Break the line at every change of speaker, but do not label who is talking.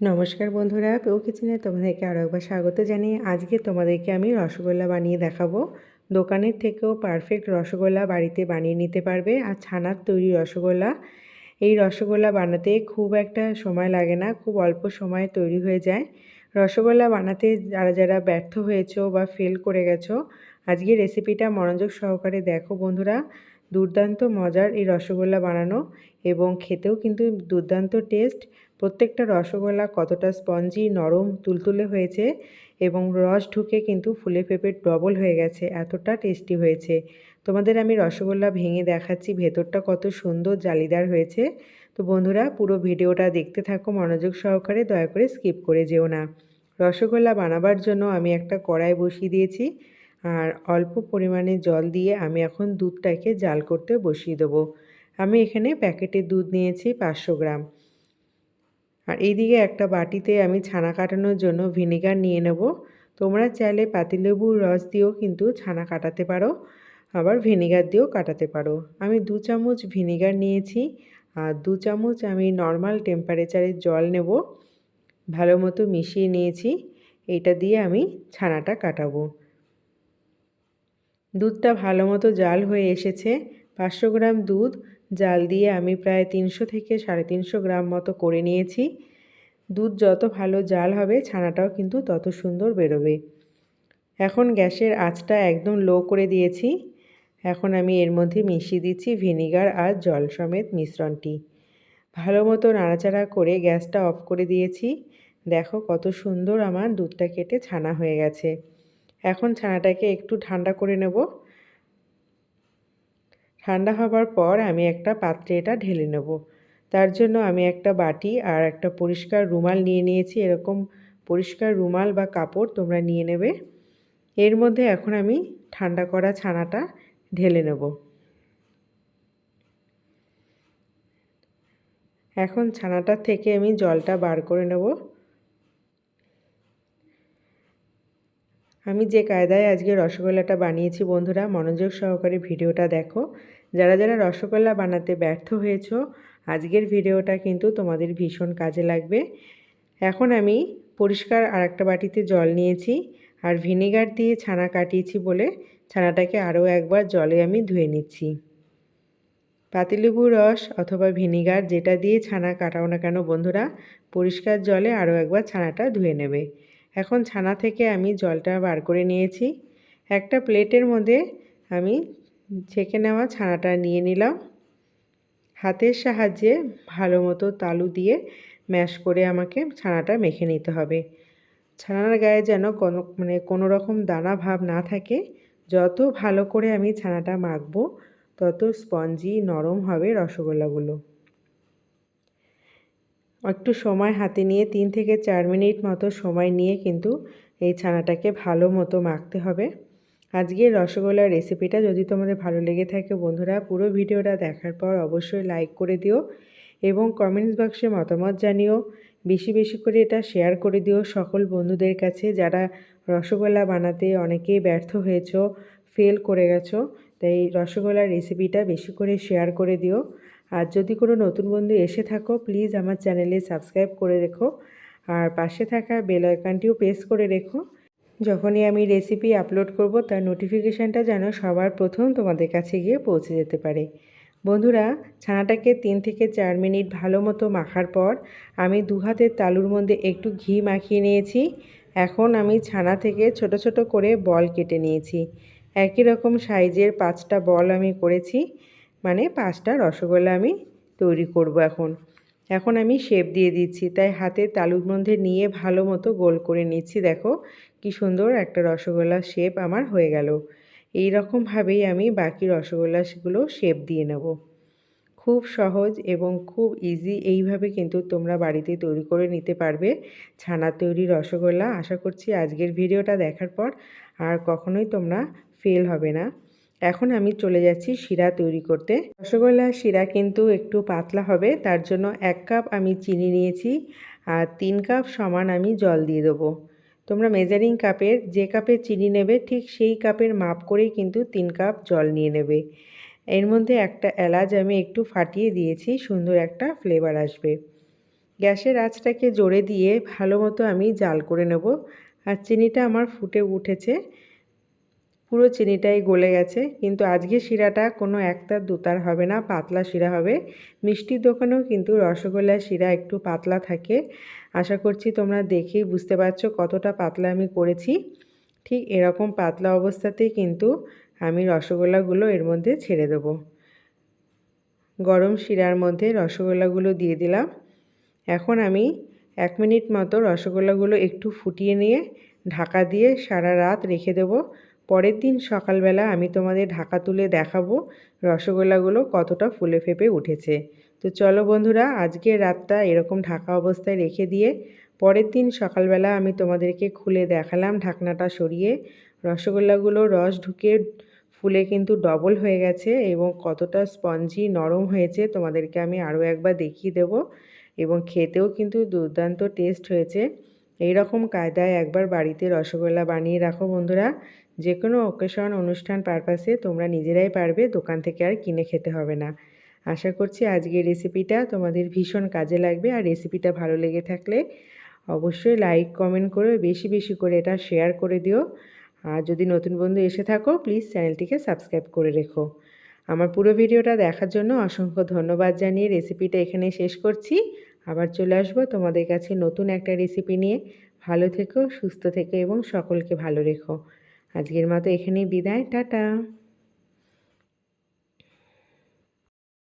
নমস্কার বন্ধুরা পেও কিচেনে তোমাদেরকে আরও একবার স্বাগত জানিয়ে আজকে তোমাদেরকে আমি রসগোল্লা বানিয়ে দেখাবো। দোকানের থেকেও পারফেক্ট রসগোল্লা বাড়িতে বানিয়ে নিতে পারবে আর ছানার তৈরি রসগোল্লা। এই রসগোল্লা বানাতে খুব একটা সময় লাগে না, খুব অল্প সময়ে তৈরি হয়ে যায়। রসগোল্লা বানাতে যারা যারা ব্যর্থ হয়েছো বা ফেল করে গেছো আজকে রেসিপিটা মনোযোগ সহকারে দেখো বন্ধুরা। দুর্দান্ত মজার এই রসগোল্লা বানানো এবং খেতেও কিন্তু দুর্দান্ত টেস্ট প্রত্যেকটা রসগোল্লা কতটা স্পঞ্জি নরম, তুলতুলে হয়েছে এবং রস ঢুকে কিন্তু ফুলে ফেপে ডবল হয়ে গেছে, এতটা টেস্টি হয়েছে। তোমাদের আমি রসগোল্লা ভেঙে দেখাচ্ছি, ভেতরটা কত সুন্দর জালিদার হয়েছে। তো বন্ধুরা, পুরো ভিডিওটা দেখতে থাকো, মনোযোগ সহকারে, দয়া করে স্কিপ করে যেও না। রসগোল্লা বানাবার জন্য আমি একটা কড়াই বসিয়ে দিয়েছি। আর অল্প পরিমাণে জল দিয়ে আমি এখন দুধটাকে জাল করতে বসিয়ে দেবো। আমি এখানে প্যাকেটের দুধ নিয়েছি পাঁচশো গ্রাম। আর এইদিকে একটা বাটিতে আমি ছানা কাটানোর জন্য ভিনেগার নিয়ে নেব। তোমরা চাইলে পাতিলেবুর রস দিয়েও কিন্তু ছানা কাটাতে পারো, আবার ভিনেগার দিয়েও কাটাতে পারো। আমি দু চামচ ভিনেগার নিয়েছি, আর দু চামচ আমি নর্মাল টেম্পারেচারের জল নেব। ভালো মতো মিশিয়ে নিয়েছি এটা দিয়ে আমি ছানাটা কাটাবো। দুধটা ভালো মতো জাল হয়ে এসেছে। পাঁচশো গ্রাম দুধ, জাল দিয়ে আমি প্রায় তিনশো থেকে সাড়ে তিনশো গ্রাম মতো করে নিয়েছি। দুধ যত ভালো জাল হবে, ছানাটাও কিন্তু তত সুন্দর বেরোবে। এখন গ্যাসের আঁচটা একদম লো করে দিয়েছি। এখন আমি এর মধ্যে মিশিয়ে দিচ্ছি ভিনিগার আর জল সমেত মিশ্রণটি। ভালো মতো নাড়াচাড়া করে গ্যাসটা অফ করে দিয়েছি। দেখো কত সুন্দর আমার দুধটা কেটে ছানা হয়ে গেছে। এখন ছানাটাকে একটু ঠান্ডা করে নেব। ঠান্ডা হবার পর আমি একটা পাত্রে এটা ঢেলে নেব। তার জন্য আমি একটা বাটি আর একটা পরিষ্কার রুমাল নিয়ে নিয়েছি। এরকম পরিষ্কার রুমাল বা কাপড় তোমরা নিয়ে নেবে। এর মধ্যে এখন আমি ঠান্ডা করা ছানাটা ঢেলে নেব। এখন ছানাটার থেকে আমি জলটা বার করে নেব। আমি যে কায়দায় আজকে রসগোল্লাটা বানিয়েছি বন্ধুরা, মনোযোগ সহকারে ভিডিওটা দেখো। যারা যারা রসগোল্লা বানাতে ব্যর্থ হয়েছ, আজকের ভিডিওটা কিন্তু তোমাদের ভীষণ কাজে লাগবে। এখন আমি পরিষ্কার আর একটা বাটিতে জল নিয়েছি আর ভিনেগার দিয়ে ছানা কাটিয়েছি বলে ছানাটাকে আরও একবার জলে আমি ধুয়ে নিচ্ছি। পাতিলেবু রস অথবা ভিনিগার যেটা দিয়ে ছানা কাটাও না কেন বন্ধুরা, পরিষ্কার জলে আরও একবার ছানাটা ধুয়ে নেবে। এখন ছানা থেকে আমি জলটা বার করে নিয়েছি। একটা প্লেটের মধ্যে আমি ছেঁকে নেওয়া ছানাটা নিয়ে নিলাম। হাতের সাহায্যে ভালো মতো তালু দিয়ে ম্যাশ করে আমাকে ছানাটা মেখে নিতে হবে। ছানার গায়ে যেন কোনো মানে কোনো রকম দানা ভাব না থাকে। যত ভালো করে আমি ছানাটা মাখবো, তত স্পঞ্জি নরম হবে রসগোল্লাগুলো। একটু সময় হাতে নিয়ে তিন থেকে চার মিনিট মতো সময় নিয়ে কিন্তু এই ছানাটাকে ভালো মতো মাখতে হবে। আজকের রসগোল্লার রেসিপিটা যদি তোমাদের ভালো লেগে থাকে বন্ধুরা, পুরো ভিডিওটা দেখার পর অবশ্যই লাইক করে দিও এবং কমেন্টস বক্সে মতামত জানিও। বেশি বেশি করে এটা শেয়ার করে দিও সকল বন্ধুদের কাছে যারা রসগোল্লা বানাতে অনেকেই ব্যর্থ হয়েছ ফেল করে গেছো, তাই রসগোল্লার রেসিপিটা বেশি করে শেয়ার করে দিও। আর যদি কোনো নতুন বন্ধু এসে থাকো প্লিজ আমার চ্যানেলে সাবস্ক্রাইব করে রেখো। আর পাশে থাকা বেল আইকনটিও প্রেস করে রেখো। যখনই আমি রেসিপি আপলোড করব, তার নোটিফিকেশানটা যেন সবার প্রথম তোমাদের কাছে গিয়ে পৌঁছে যেতে পারে। বন্ধুরা, ছানাটাকে তিন থেকে চার মিনিট ভালো মতো মাখার পর আমি দু হাতের তালুর মধ্যে একটু ঘি মাখিয়ে নিয়েছি। এখন আমি ছানা থেকে ছোট ছোট করে বল কেটে নিয়েছি। একই রকম সাইজের পাঁচটা বল আমি করেছি। মানে পাঁচটা রসগোল্লা আমি তৈরি করব এখন। এখন আমি শেপ দিয়ে দিচ্ছি, তাই হাতে তালুর মধ্যে নিয়ে ভালো মতো গোল করে নিচ্ছি। দেখো কি সুন্দর একটা রসগোল্লার শেপ আমার হয়ে গেল। এই রকমভাবেই আমি বাকি রসগোল্লাগুলো শেপ দিয়ে নেব। খুব সহজ এবং খুব ইজি এইভাবে কিন্তু তোমরা বাড়িতে তৈরি করে নিতে পারবে ছানা তৈরি রসগোল্লা। আশা করছি আজকের ভিডিওটা দেখার পর আর কখনোই তোমরা ফেল হবে না। এখন আমি চলে যাচ্ছি শিরা তৈরি করতে। রসগোল্লার শিরা কিন্তু একটু পাতলা হবে, তার জন্য এক কাপ আমি চিনি নিয়েছি আর তিন কাপ সমান আমি জল দিয়ে দেবো। তোমরা মেজারিং কাপের যে কাপে চিনি নেবে, ঠিক সেই কাপের মাপ করেই কিন্তু তিন কাপ জল নিয়ে নেবে। এর মধ্যে একটা এলাচ আমি একটু ফাটিয়ে দিয়েছি, সুন্দর একটা ফ্লেভার আসবে। গ্যাসের আঁচটাকে জোরে দিয়ে ভালো মতো আমি জাল করে নেব। আর চিনিটা আমার ফুটে উঠেছে। পুরো চিনিটাই গলে গেছে, কিন্তু আজকে শিরাটা কোনো একতার দুতার হবে না, পাতলা শিরা হবে। মিষ্টির দোকানেও কিন্তু রসগোল্লার শিরা একটু পাতলা থাকে। আশা করছি তোমরা দেখেই বুঝতে পারছ কতটা পাতলা আমি করেছি। ঠিক এরকম পাতলা অবস্থাতেই কিন্তু আমি রসগোল্লাগুলো এর মধ্যে ছেড়ে দেব। গরম শিরার মধ্যে রসগোল্লাগুলো দিয়ে দিলাম। এখন আমি এক মিনিট মতো রসগোল্লাগুলো একটু ফুটিয়ে নিয়ে ঢাকা দিয়ে সারা রাত রেখে দেব। পরের দিন সকালবেলা আমি তোমাদের ঢাকা তুলে দেখাবো রসগোল্লাগুলো কতটা ফুলে ফেপে উঠেছে। তো চলো বন্ধুরা আজকে রাতটা এরকম ঢাকা অবস্থায় রেখে দিয়ে পরের দিন সকালবেলা আমি তোমাদেরকে খুলে দেখালাম ঢাকনাটা সরিয়ে। রসগোল্লাগুলো রস ঢুকে ফুলে কিন্তু ডবল হয়ে গেছে এবং কতটা স্পঞ্জি নরম হয়েছে তোমাদেরকে আমি আরও একবার দেখিয়ে দেব এবং খেতেও কিন্তু দুর্দান্ত টেস্ট হয়েছে। এই রকম কায়দায় একবার বাড়িতে রসগোল্লা বানিয়ে রাখো বন্ধুরা। যে কোনো অকেশন অনুষ্ঠান পারপাসে তোমরা নিজেরাই পারবে, দোকান থেকে আর কিনে খেতে হবে না। আশা করছি আজকের রেসিপিটা তোমাদের ভীষণ কাজে লাগবে আর রেসিপিটা ভালো লেগে থাকলে অবশ্যই লাইক কমেন্ট করে বেশি বেশি করে এটা শেয়ার করে দিও। আর যদি নতুন বন্ধু এসে থাকো প্লিজ চ্যানেলটিকে সাবস্ক্রাইব করে রেখো। আমার পুরো ভিডিওটা দেখার জন্য অসংখ্য ধন্যবাদ জানিয়ে রেসিপিটা এখানে শেষ করছি। আবার চলে আসব তোমাদের কাছে নতুন একটা রেসিপি নিয়ে। ভালো থেকো, সুস্থ থেকো এবং সকলকে ভালো রেখো। আজকের মতো এখানেই বিদায়, টাটা।